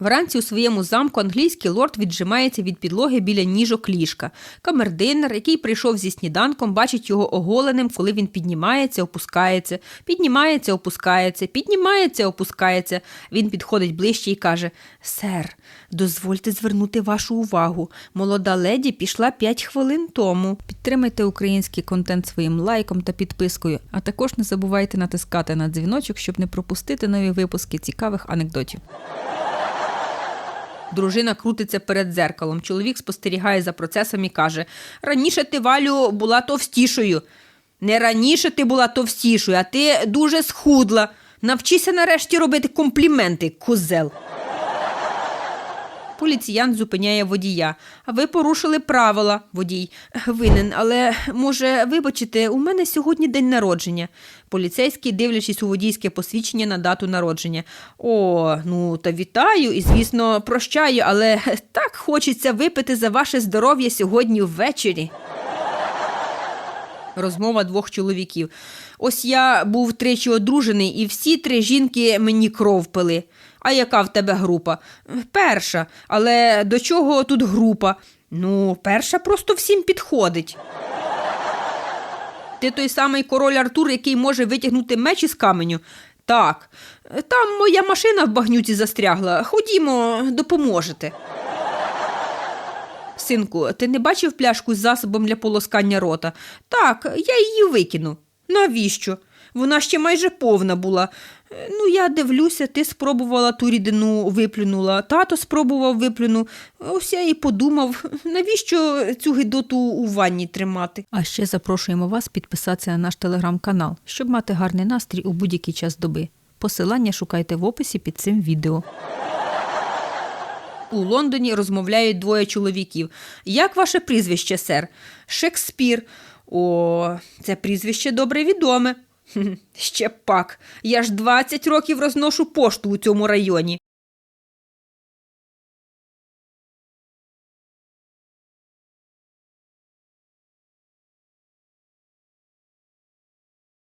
Вранці у своєму замку англійський лорд віджимається від підлоги біля ніжок ліжка. Камердинер, який прийшов зі сніданком, бачить його оголеним, коли він піднімається, опускається, піднімається, опускається, піднімається, опускається. Він підходить ближче і каже: Сер, дозвольте звернути вашу увагу. Молода леді пішла 5 хвилин тому. Підтримайте український контент своїм лайком та підпискою, а також не забувайте натискати на дзвіночок, щоб не пропустити нові випуски цікавих анекдотів. Дружина крутиться перед дзеркалом. Чоловік спостерігає за процесом і каже: Раніше ти, Валю, була товстішою. Не раніше ти була товстішою, а ти дуже схудла. Навчися нарешті робити компліменти, козел. Поліціянт зупиняє водія. А ви порушили правила. Водій винен, але може, вибачите, у мене сьогодні день народження. Поліцейський, дивлячись у водійське посвідчення на дату народження. О, ну та вітаю і, звісно, прощаю, але так хочеться випити за ваше здоров'я сьогодні ввечері. Розмова двох чоловіків. Ось я був тричі одружений, і всі три жінки мені кров пили. А яка в тебе група? Перша. Але до чого тут група? Ну, перша просто всім підходить. Ти той самий король Артур, який може витягнути меч із каменю? Так. Там моя машина в багнюці застрягла. Ходімо, допоможете. Синку, ти не бачив пляшку з засобом для полоскання рота? Так, я її викину. Навіщо? Вона ще майже повна була. Ну, я дивлюся, ти спробувала ту рідину виплюнула, тато спробував виплюну. Ось я і подумав, навіщо цю гидоту у ванні тримати. А ще запрошуємо вас підписатися на наш телеграм-канал, щоб мати гарний настрій у будь-який час доби. Посилання шукайте в описі під цим відео. У Лондоні розмовляють двоє чоловіків. Як ваше прізвище, сер? Шекспір. О, це прізвище добре відоме. «Хм, Ще пак. Я ж 20 років розношу пошту у цьому районі.